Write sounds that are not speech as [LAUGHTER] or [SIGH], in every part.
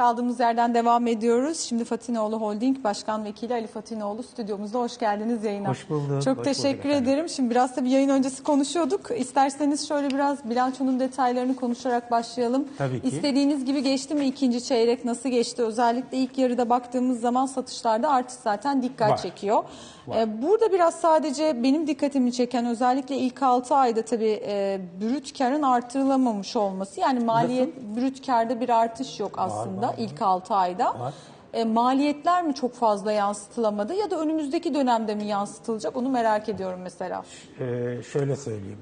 Kaldığımız yerden devam ediyoruz. Şimdi Fatinoğlu Holding Başkan Vekili Ali Fatinoğlu stüdyomuzda. Hoş geldiniz yayına. Hoş bulduk, Çok hoş teşekkür bulduk efendim. ederim. Şimdi biraz da bir yayın öncesi konuşuyorduk. İsterseniz şöyle biraz bilançonun detaylarını konuşarak başlayalım. Tabii ki. İstediğiniz gibi geçti mi ikinci çeyrek nasıl geçti? Özellikle ilk yarıda baktığımız zaman satışlarda artış zaten dikkat Var. çekiyor. Var. Ee, Burada biraz sadece benim dikkatimi çeken özellikle ilk 6 ayda tabii e, brüt karın artırılamamış olması. Yani maliyet brüt karda bir artış yok aslında var, var. İlk 6 ayda. Var. E, maliyetler mi çok fazla yansıtılamadı ya da önümüzdeki dönemde mi yansıtılacak onu merak ediyorum mesela. Ee, şöyle söyleyeyim.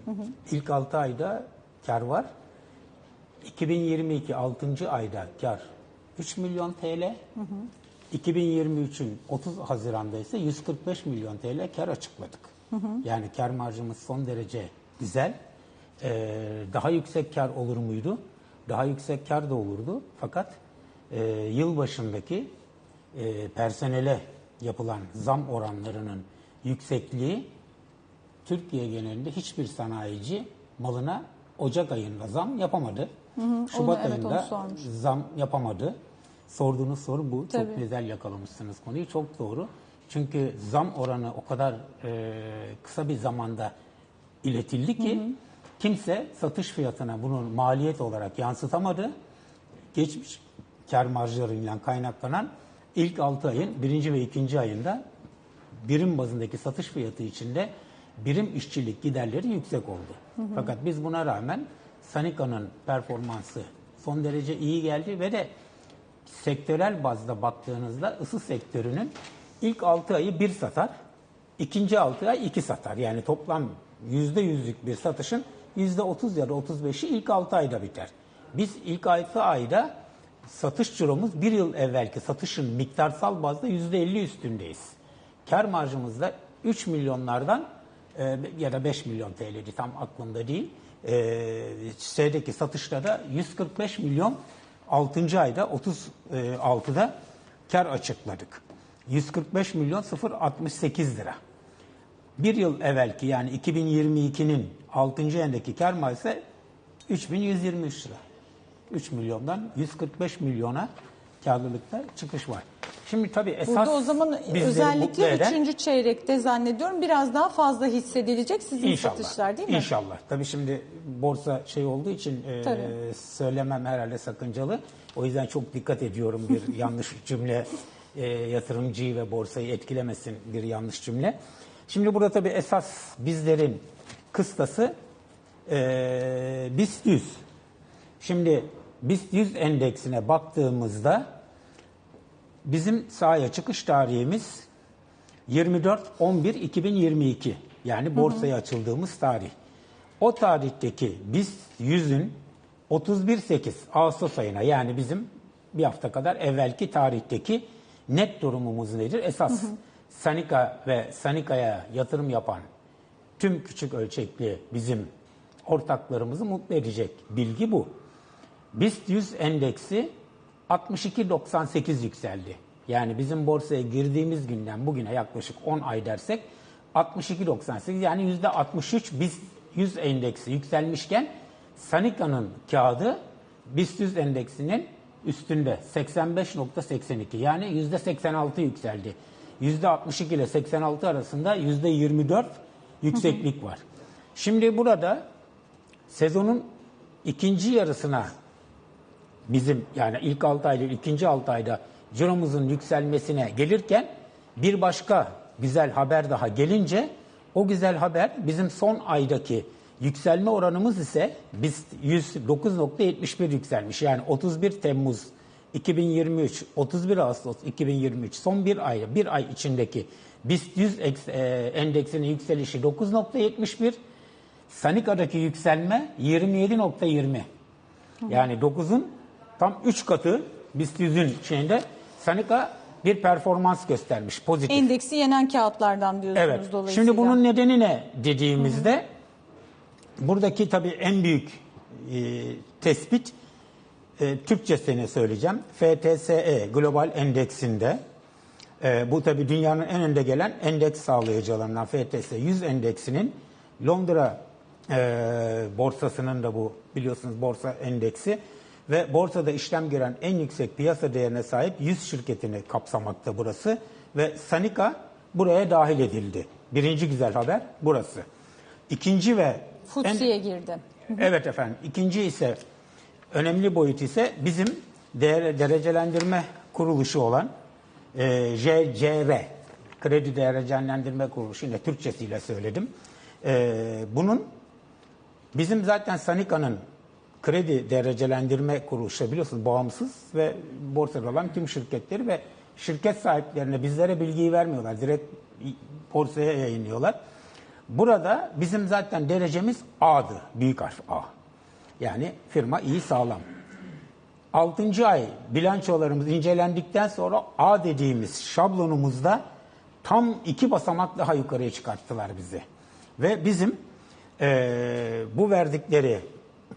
İlk 6 ayda kar var. 2022 6. ayda kar 3 milyon TL. 2023'ün 30 Haziran'da ise 145 milyon TL kar açıkladık. Yani kar marjımız son derece güzel. Ee, daha yüksek kar olur muydu? Daha yüksek kar da olurdu. Fakat e, yıl başındaki e, personele yapılan zam oranlarının yüksekliği Türkiye genelinde hiçbir sanayici malına Ocak ayında zam yapamadı. Şubat Onu- evet, onu ayında sormuş. zam yapamadı. Sorduğunuz soru bu. Tabii. Çok güzel yakalamışsınız konuyu. Çok doğru. Çünkü zam oranı o kadar e, kısa bir zamanda iletildi ki kimse satış fiyatına bunu maliyet olarak yansıtamadı. Geçmiş kar marjlarıyla kaynaklanan ilk 6 ayın birinci ve ikinci ayında birim bazındaki satış fiyatı içinde birim işçilik giderleri yüksek oldu. Fakat biz buna rağmen Sanika'nın performansı son derece iyi geldi ve de sektörel bazda baktığınızda ısı sektörünün ilk 6 ayı bir satar, ikinci 6 ay 2 satar. Yani toplam %100'lük bir satışın %30 ya da 35'i ilk 6 ayda biter. Biz ilk 6 ayda satış ciromuz bir yıl evvelki satışın miktarsal bazda %50 üstündeyiz. Kar marjımızda 3 milyonlardan e, ya da 5 milyon TL'di tam aklımda değil. E, şeydeki satışta da 145 milyon 6. ayda 36'da kar açıkladık. 145 milyon 068 lira. Bir yıl evvelki yani 2022'nin 6. ayındaki kar marjı 3123 lira. 3 milyondan 145 milyona karlılıkta çıkış var. Şimdi tabii esas Burada o zaman özellikle eden- üçüncü çeyrekte zannediyorum biraz daha fazla hissedilecek sizin İnşallah. satışlar değil mi? İnşallah. Tabii şimdi borsa şey olduğu için e, söylemem herhalde sakıncalı. O yüzden çok dikkat ediyorum bir [LAUGHS] yanlış cümle e, yatırımcıyı ve borsayı etkilemesin bir yanlış cümle. Şimdi burada tabii esas bizlerin kıstası e, BIST 100. Şimdi BIST 100 endeksine baktığımızda bizim sahaya çıkış tarihimiz 24-11-2022 yani borsaya açıldığımız tarih. O tarihteki BIST 100'ün 31-8 Ağustos ayına yani bizim bir hafta kadar evvelki tarihteki net durumumuz nedir? Esas Sanika ve Sanika'ya yatırım yapan tüm küçük ölçekli bizim ortaklarımızı mutlu edecek bilgi bu. BIST 100 endeksi 62.98 yükseldi. Yani bizim borsaya girdiğimiz günden bugüne yaklaşık 10 ay dersek 62.98 yani %63 BIST 100 endeksi yükselmişken Sanika'nın kağıdı BIST 100 endeksinin üstünde 85.82 yani %86 yükseldi. %62 ile 86 arasında %24 yükseklik var. Şimdi burada sezonun ikinci yarısına bizim yani ilk 6 ayda ikinci 6 ayda ciromuzun yükselmesine gelirken bir başka güzel haber daha gelince o güzel haber bizim son aydaki yükselme oranımız ise biz 109.71 yükselmiş. Yani 31 Temmuz 2023, 31 Ağustos 2023 son bir ay, bir ay içindeki BIST 100 eks- e, endeksinin yükselişi 9.71, Sanika'daki yükselme 27.20. Yani 9'un tam 3 katı BIST 100'ün şeyinde Sanika bir performans göstermiş pozitif. Endeksi yenen kağıtlardan diyorsunuz Evet. dolayısıyla. Şimdi bunun nedeni ne dediğimizde buradaki tabii en büyük e, tespit e, Türkçesini söyleyeceğim. FTSE Global Endeksinde e, bu tabii dünyanın en önde gelen endeks sağlayıcılarından FTSE 100 endeksinin Londra e, borsasının da bu biliyorsunuz borsa endeksi ve borsada işlem gören en yüksek piyasa değerine sahip 100 şirketini kapsamakta burası ve Sanika buraya dahil edildi. Birinci güzel haber burası. İkinci ve en, Futsi'ye girdi. evet efendim ikinci ise önemli boyut ise bizim değer, derecelendirme kuruluşu olan e, JCR Kredi Derecelendirme Kuruluşu yine Türkçesiyle söyledim. E, bunun Bizim zaten Sanika'nın kredi derecelendirme kuruluşu biliyorsunuz bağımsız ve borsada olan tüm şirketleri ve şirket sahiplerine bizlere bilgiyi vermiyorlar. Direkt borsaya yayınlıyorlar. Burada bizim zaten derecemiz A'dı. Büyük harf A. Yani firma iyi sağlam. 6. ay bilançolarımız incelendikten sonra A dediğimiz şablonumuzda tam iki basamak daha yukarıya çıkarttılar bizi. Ve bizim eee, bu verdikleri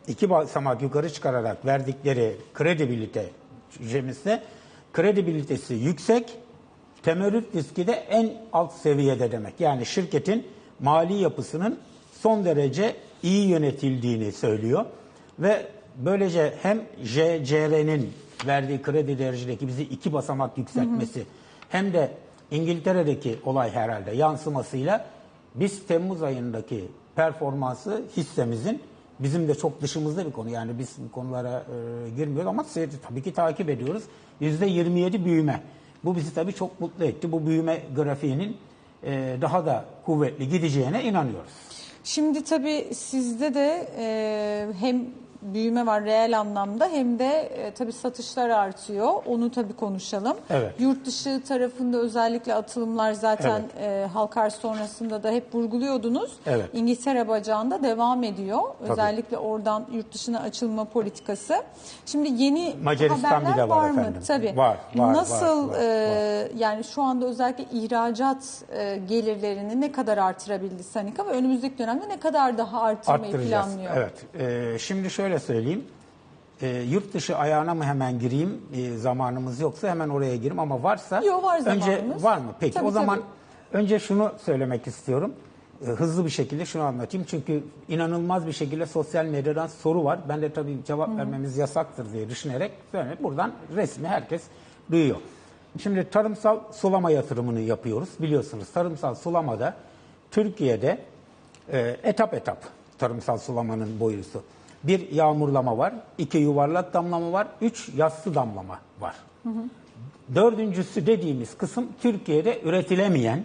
iki basamak yukarı çıkararak verdikleri kredibilite cümlesi kredibilitesi yüksek, temerrüt riski de en alt seviyede demek. Yani şirketin mali yapısının son derece iyi yönetildiğini söylüyor ve böylece hem JCR'nin verdiği kredi derecedeki bizi iki basamak yükseltmesi hem de İngiltere'deki olay herhalde yansımasıyla biz Temmuz ayındaki performansı hissemizin bizim de çok dışımızda bir konu. Yani biz konulara e, girmiyoruz ama tabii ki takip ediyoruz. %27 büyüme. Bu bizi tabii çok mutlu etti. Bu büyüme grafiğinin e, daha da kuvvetli gideceğine inanıyoruz. Şimdi tabii sizde de e, hem büyüme var reel anlamda hem de e, tabii satışlar artıyor. Onu tabii konuşalım. Evet. Yurt dışı tarafında özellikle atılımlar zaten e, halk arz sonrasında da hep vurguluyordunuz. Evet. İngiltere bacağında devam ediyor. Özellikle oradan yurt dışına açılma politikası. Şimdi yeni Macaristan haberler bir de var mı? efendim. Tabii. Var, var, Nasıl var, var, e, yani şu anda özellikle ihracat e, gelirlerini ne kadar artırabildi Sanika ve önümüzdeki dönemde ne kadar daha artırmayı planlıyor? Evet. Ee, şimdi şöyle söyleyeyim. Ee, yurt dışı ayağına mı hemen gireyim? Ee, zamanımız yoksa hemen oraya gireyim ama varsa Yok, var önce zamanımız. var mı? Peki Tabii, o zaman tabii. önce şunu söylemek istiyorum. Ee, hızlı bir şekilde şunu anlatayım. Çünkü inanılmaz bir şekilde sosyal medyadan soru var. Ben de tabii cevap vermemiz yasaktır diye düşünerek böyle buradan resmi herkes duyuyor. Şimdi tarımsal sulama yatırımını yapıyoruz. Biliyorsunuz tarımsal sulamada Türkiye'de e, etap etap tarımsal sulamanın boyusu. Bir yağmurlama var, iki yuvarlak damlama var, üç yassı damlama var. Dördüncüsü dediğimiz kısım Türkiye'de üretilemeyen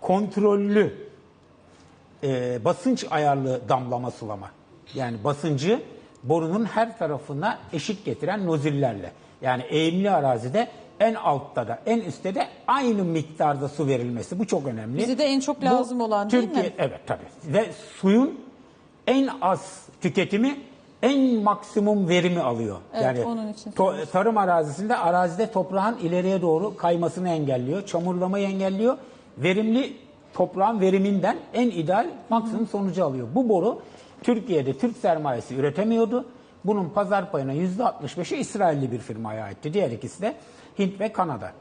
kontrollü e, basınç ayarlı damlama sulama. Yani basıncı borunun her tarafına eşit getiren nozillerle. Yani eğimli arazide en altta da en üstte de aynı miktarda su verilmesi. Bu çok önemli. Bize de en çok lazım olan değil Türkiye, mi? Evet tabii. Ve suyun en az tüketimi en maksimum verimi alıyor. Evet, yani onun için to- tarım arazisinde arazide toprağın ileriye doğru kaymasını engelliyor, çamurlamayı engelliyor. Verimli toprağın veriminden en ideal maksimum sonucu alıyor. Bu boru Türkiye'de Türk sermayesi üretemiyordu. Bunun pazar payına %65'i İsrailli bir firmaya aitti. Diğer ikisi de Hint ve Kanada.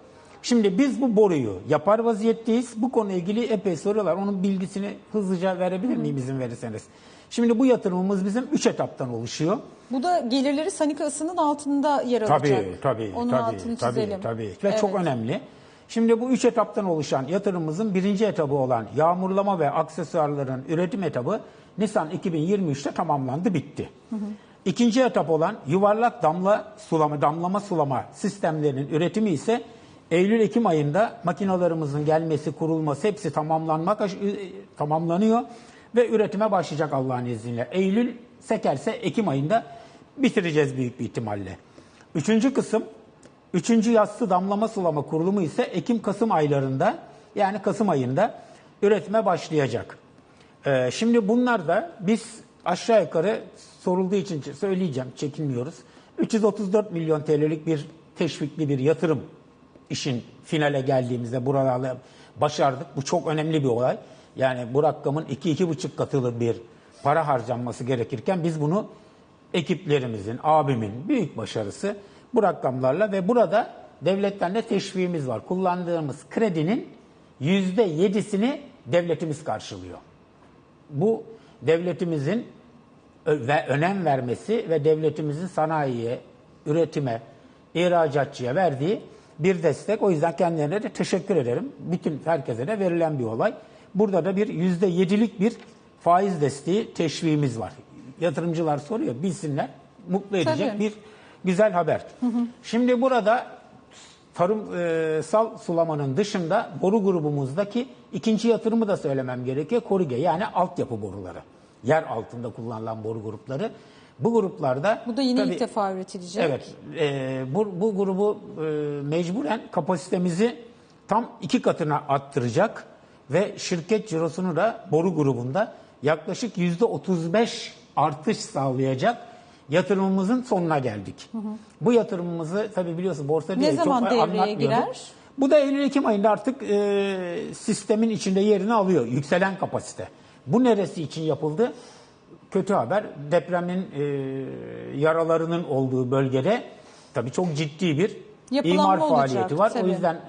Şimdi biz bu boruyu yapar vaziyetteyiz. Bu konuyla ilgili epey soruyorlar. Onun bilgisini hızlıca verebilir miyim izin verirseniz? Şimdi bu yatırımımız bizim 3 etaptan oluşuyor. Bu da gelirleri Sanika ısının altında yer alacak. Tabii, tabii, Onun tabii, altını tabii, çizelim. tabii. Ve Evet. çok önemli. Şimdi bu üç etaptan oluşan yatırımımızın birinci etabı olan yağmurlama ve aksesuarların üretim etabı Nisan 2023'te tamamlandı, bitti. İkinci etap olan yuvarlak damla sulama, damlama sulama sistemlerinin üretimi ise Eylül-Ekim ayında makinalarımızın gelmesi, kurulması hepsi tamamlanmak tamamlanıyor ve üretime başlayacak Allah'ın izniyle. Eylül sekerse Ekim ayında bitireceğiz büyük bir ihtimalle. Üçüncü kısım, üçüncü yassı damlama sulama kurulumu ise Ekim-Kasım aylarında yani Kasım ayında üretime başlayacak. Ee, şimdi bunlar da biz aşağı yukarı sorulduğu için söyleyeceğim, çekinmiyoruz. 334 milyon TL'lik bir teşvikli bir yatırım işin finale geldiğimizde buralarla başardık. Bu çok önemli bir olay. Yani bu rakamın 2-2,5 katılı bir para harcanması gerekirken biz bunu ekiplerimizin, abimin büyük başarısı bu rakamlarla ve burada devletten de teşviğimiz var. Kullandığımız kredinin %7'sini devletimiz karşılıyor. Bu devletimizin ve önem vermesi ve devletimizin sanayiye, üretime, ihracatçıya verdiği bir destek. O yüzden kendilerine de teşekkür ederim. Bütün herkese de verilen bir olay. Burada da bir yüzde yedilik bir faiz desteği teşviğimiz var. Yatırımcılar soruyor, bilsinler. Mutlu edecek Tabii. bir güzel haber. Şimdi burada tarımsal sulamanın dışında boru grubumuzdaki ikinci yatırımı da söylemem gerekiyor. Korige yani altyapı boruları. Yer altında kullanılan boru grupları. Bu gruplarda Bu da yine tabii- ilk defa üretilecek. Evet, e, bu, bu grubu e, mecburen kapasitemizi tam iki katına arttıracak ve şirket cirosunu da boru grubunda yaklaşık yüzde 35 artış sağlayacak yatırımımızın sonuna geldik. Bu yatırımımızı tabii biliyorsun borsa diye zaman çok devreye girer? Bu da Eylül-Ekim ayında artık e, sistemin içinde yerini alıyor. Yükselen kapasite. Bu neresi için yapıldı? Kötü haber depremin e, yaralarının olduğu bölgede tabii çok ciddi bir Yapılanma imar olacak, faaliyeti var. tabii. O yüzden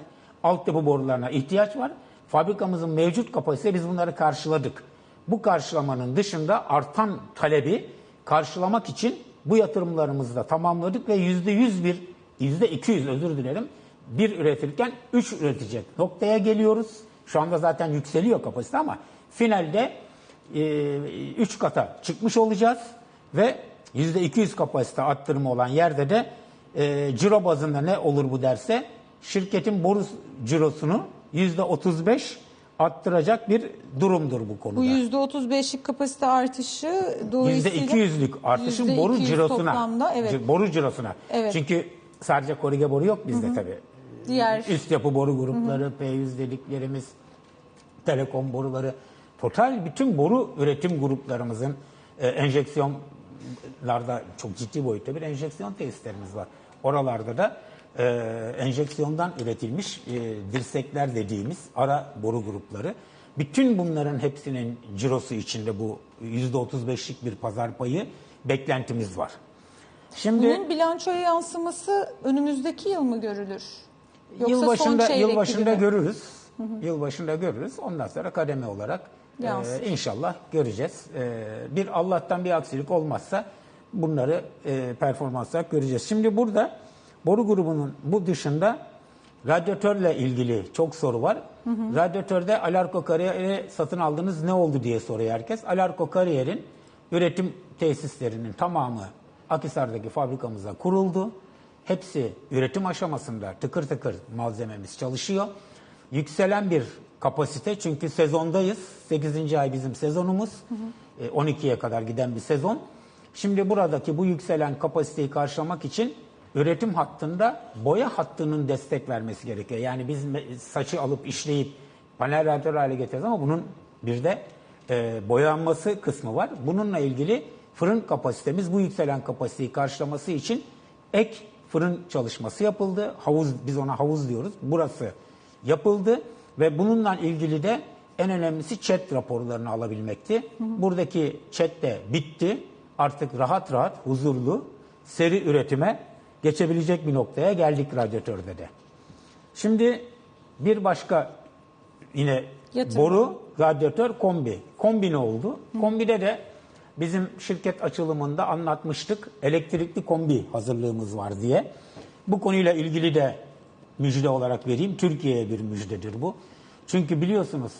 altyapı borularına ihtiyaç var. Fabrikamızın mevcut kapasite biz bunları karşıladık. Bu karşılamanın dışında artan talebi karşılamak için bu yatırımlarımızı da tamamladık ve yüzde yüz bir, yüzde iki yüz özür dilerim, bir üretirken üç üretecek noktaya geliyoruz. Şu anda zaten yükseliyor kapasite ama finalde 3 kata çıkmış olacağız ve %200 kapasite arttırımı olan yerde de e, ciro bazında ne olur bu derse şirketin boru cirosunu %35 arttıracak bir durumdur bu konuda. Bu %35'lik kapasite artışı dolayısıyla %200'lük artışın %200 boru cirosuna. toplamda, evet. Boru cirosuna. Evet. Çünkü sadece korige boru yok bizde tabii. Diğer Üst yapı boru grupları, P100 dediklerimiz, telekom boruları, total bütün boru üretim gruplarımızın e, enjeksiyonlarda çok ciddi boyutta bir enjeksiyon tesislerimiz var. Oralarda da e, enjeksiyondan üretilmiş e, dirsekler dediğimiz ara boru grupları. Bütün bunların hepsinin cirosu içinde bu %35'lik bir pazar payı beklentimiz var. Şimdi bunun bilançoya yansıması önümüzdeki yıl mı görülür? Yoksa yıl son başında çeyrek yıl başında gibi mi? görürüz. Yıl başında görürüz. Ondan sonra kademe olarak e, inşallah göreceğiz. E, bir Allah'tan bir aksilik olmazsa bunları e, performans olarak göreceğiz. Şimdi burada boru grubunun bu dışında radyatörle ilgili çok soru var. Radyatörde Alarko Kariyer'i satın aldınız ne oldu diye soruyor herkes. Alarko Kariyer'in üretim tesislerinin tamamı Akhisar'daki fabrikamıza kuruldu. Hepsi üretim aşamasında tıkır tıkır malzememiz çalışıyor. Yükselen bir kapasite çünkü sezondayız. 8. ay bizim sezonumuz. E, 12'ye kadar giden bir sezon. Şimdi buradaki bu yükselen kapasiteyi karşılamak için üretim hattında boya hattının destek vermesi gerekiyor. Yani biz saçı alıp işleyip panel radyatör hale getiririz ama bunun bir de e, boyanması kısmı var. Bununla ilgili fırın kapasitemiz bu yükselen kapasiteyi karşılaması için ek fırın çalışması yapıldı. Havuz biz ona havuz diyoruz. Burası yapıldı ve bununla ilgili de en önemlisi chat raporlarını alabilmekti. Buradaki chat de bitti. Artık rahat rahat, huzurlu, seri üretime geçebilecek bir noktaya geldik radyatörde de. Şimdi bir başka yine Yatırım. boru, radyatör, kombi. Kombi ne oldu? Kombide de bizim şirket açılımında anlatmıştık. Elektrikli kombi hazırlığımız var diye. Bu konuyla ilgili de müjde olarak vereyim. Türkiye'ye bir müjdedir bu. Çünkü biliyorsunuz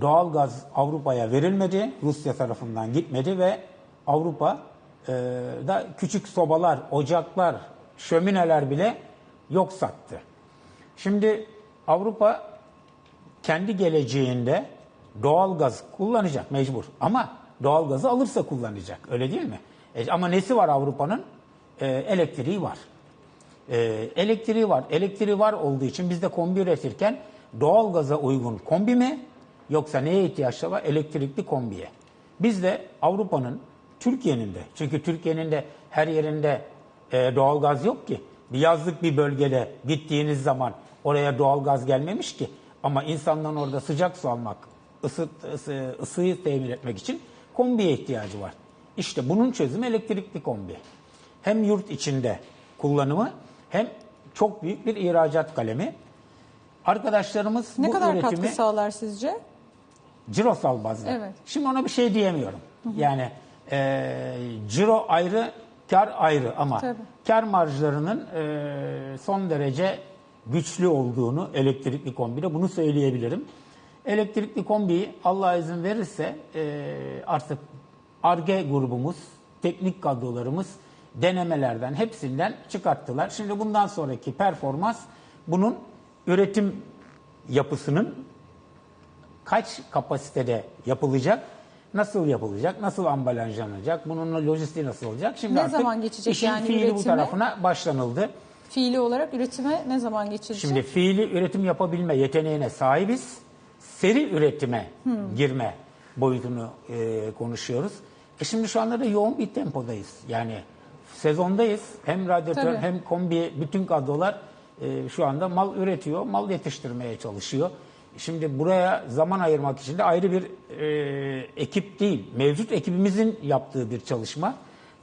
doğalgaz Avrupa'ya verilmedi. Rusya tarafından gitmedi ve Avrupa e, da küçük sobalar, ocaklar, şömineler bile yok sattı. Şimdi Avrupa kendi geleceğinde doğal gaz kullanacak mecbur. Ama doğal gazı alırsa kullanacak. Öyle değil mi? E, ama nesi var Avrupa'nın? E, elektriği var. E, elektriği var. Elektriği var olduğu için biz de kombi üretirken doğal gaza uygun kombi mi yoksa neye ihtiyaçları var? Elektrikli kombiye. Biz de Avrupa'nın, Türkiye'nin de çünkü Türkiye'nin de her yerinde e, doğal gaz yok ki. Bir yazlık bir bölgede gittiğiniz zaman oraya doğal gaz gelmemiş ki. Ama insanların orada sıcak su almak, ısı, ısı, ısıyı temin etmek için kombiye ihtiyacı var. İşte bunun çözümü elektrikli kombi. Hem yurt içinde kullanımı hem çok büyük bir ihracat kalemi. Arkadaşlarımız Ne bu kadar üretimi katkı sağlar sizce? cirosal bazda. Evet. Şimdi ona bir şey diyemiyorum. Yani e, ciro ayrı, kar ayrı ama Tabii. kar marjlarının e, son derece güçlü olduğunu elektrikli kombide bunu söyleyebilirim. Elektrikli kombiyi Allah izin verirse e, artık ARGE grubumuz, teknik kadrolarımız denemelerden hepsinden çıkarttılar. Şimdi bundan sonraki performans bunun üretim yapısının kaç kapasitede yapılacak, nasıl yapılacak, nasıl ambalajlanacak, bunun lojistiği nasıl olacak? Şimdi Ne artık zaman geçecek işin yani fiili bu üretime? tarafına başlanıldı. Fiili olarak üretime ne zaman geçilecek? Şimdi fiili üretim yapabilme yeteneğine sahibiz. Seri üretime girme boyutunu e, konuşuyoruz. E şimdi şu anda da yoğun bir tempodayız. Yani sezondayız. Hem radyatör Tabii. hem kombi bütün kadrolar e, şu anda mal üretiyor, mal yetiştirmeye çalışıyor. Şimdi buraya zaman ayırmak için de ayrı bir e, ekip değil, mevcut ekibimizin yaptığı bir çalışma.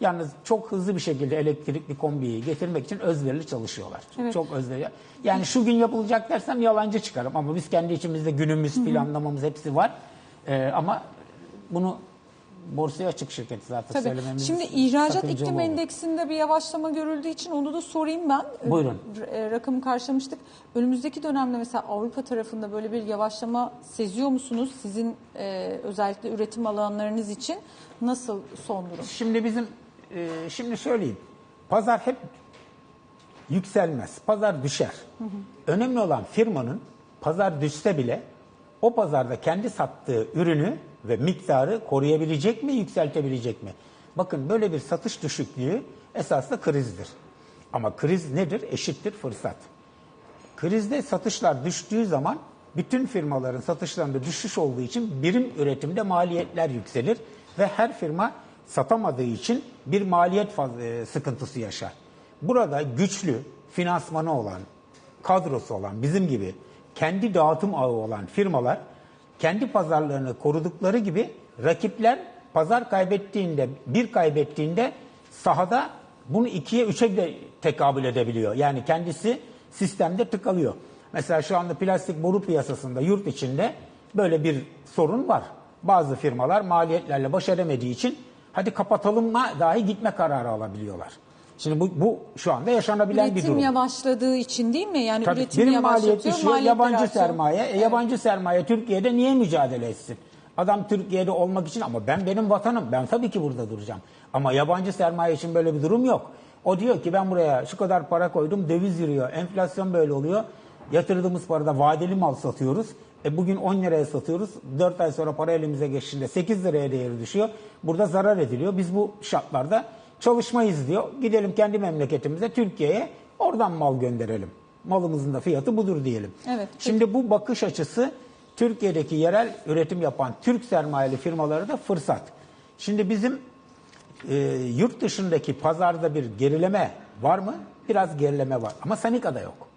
Yalnız çok hızlı bir şekilde elektrikli kombiyi getirmek için özverili çalışıyorlar. Evet. Çok özverili. Yani şu gün yapılacak dersem yalancı çıkarım ama biz kendi içimizde günümüz, planlamamız hepsi var. Ee, ama bunu borsaya açık şirket zaten Tabii. söylememiz Şimdi ihracat iklim olur. endeksinde bir yavaşlama görüldüğü için onu da sorayım ben. Buyurun. E, rakamı karşılamıştık. Önümüzdeki dönemde mesela Avrupa tarafında böyle bir yavaşlama seziyor musunuz? Sizin e, özellikle üretim alanlarınız için nasıl son durum? Şimdi bizim e, şimdi söyleyeyim. Pazar hep yükselmez. Pazar düşer. Önemli olan firmanın pazar düşse bile o pazarda kendi sattığı ürünü ve miktarı koruyabilecek mi, yükseltebilecek mi? Bakın böyle bir satış düşüklüğü esasında krizdir. Ama kriz nedir? Eşittir fırsat. Krizde satışlar düştüğü zaman bütün firmaların satışlarında düşüş olduğu için birim üretimde maliyetler yükselir ve her firma satamadığı için bir maliyet e, sıkıntısı yaşar. Burada güçlü, finansmanı olan, kadrosu olan bizim gibi kendi dağıtım ağı olan firmalar kendi pazarlarını korudukları gibi rakipler pazar kaybettiğinde, bir kaybettiğinde sahada bunu ikiye, üçe bile tekabül edebiliyor. Yani kendisi sistemde tıkalıyor. Mesela şu anda plastik boru piyasasında yurt içinde böyle bir sorun var. Bazı firmalar maliyetlerle baş edemediği için hadi kapatalım mı dahi gitme kararı alabiliyorlar. Şimdi bu, bu şu anda yaşanabilen bir Üretim durum. yavaşladığı için değil mi? Yani Tabii üretim birim maliyet yavaşlatıyor, düşüyor, yabancı artıyor. sermaye. E, yabancı sermaye Türkiye'de niye mücadele etsin? Adam Türkiye'de olmak için ama ben benim vatanım. Ben tabii ki burada duracağım. Ama yabancı sermaye için böyle bir durum yok. O diyor ki ben buraya şu kadar para koydum, döviz yürüyor, enflasyon böyle oluyor. Yatırdığımız parada vadeli mal satıyoruz. E bugün 10 liraya satıyoruz. 4 ay sonra para elimize geçtiğinde 8 liraya değeri düşüyor. Burada zarar ediliyor. Biz bu şartlarda çalışmayız diyor. Gidelim kendi memleketimize, Türkiye'ye oradan mal gönderelim. Malımızın da fiyatı budur diyelim. Evet, Şimdi bu bakış açısı Türkiye'deki yerel üretim yapan Türk sermayeli firmalara da fırsat. Şimdi bizim e, yurt dışındaki pazarda bir gerileme var mı? Biraz gerileme var ama Sanika'da yok.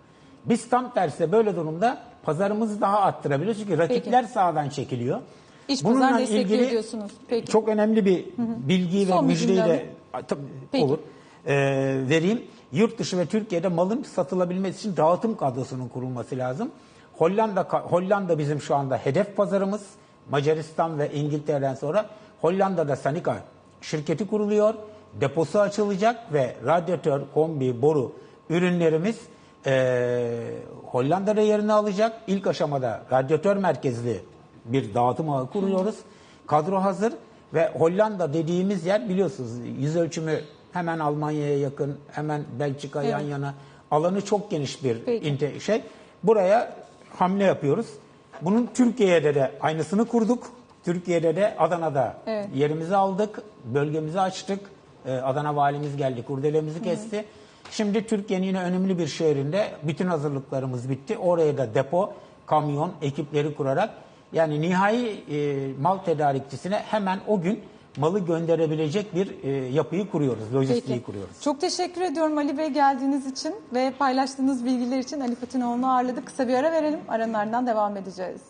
Biz tam tersi böyle durumda pazarımızı daha arttırabiliyoruz çünkü rakipler sahadan çekiliyor. İç pazar destekliyor diyorsunuz. Peki. çok önemli bir bilgi ve Son müjdeyi de tabii, Peki. olur Ee, vereyim. Yurt dışı ve Türkiye'de malın satılabilmesi için dağıtım kadrosunun kurulması lazım. Hollanda Hollanda bizim şu anda hedef pazarımız. Macaristan ve İngiltere'den sonra Hollanda'da Sanika şirketi kuruluyor. Deposu açılacak ve radyatör, kombi, boru ürünlerimiz eee, Hollanda'da yerini alacak. İlk aşamada radyatör merkezli bir dağıtım ağı kuruyoruz. Kadro hazır ve Hollanda dediğimiz yer biliyorsunuz yüz ölçümü hemen Almanya'ya yakın, hemen Belçika yan Evet. yana. Alanı çok geniş bir Peki. şey. Buraya hamle yapıyoruz. Bunun Türkiye'de de aynısını kurduk. Türkiye'de de Adana'da Evet. yerimizi aldık, bölgemizi açtık. Ee, Adana valimiz geldi, kurdelemizi kesti. Şimdi Türkiye'nin yine önemli bir şehrinde bütün hazırlıklarımız bitti. Oraya da depo, kamyon, ekipleri kurarak yani nihai e, mal tedarikçisine hemen o gün malı gönderebilecek bir e, yapıyı kuruyoruz, lojistiği Peki. kuruyoruz. Çok teşekkür ediyorum Ali Bey geldiğiniz için ve paylaştığınız bilgiler için Ali Fatinoğlu'nu ağırladık. Kısa bir ara verelim. Aranın ardından devam edeceğiz.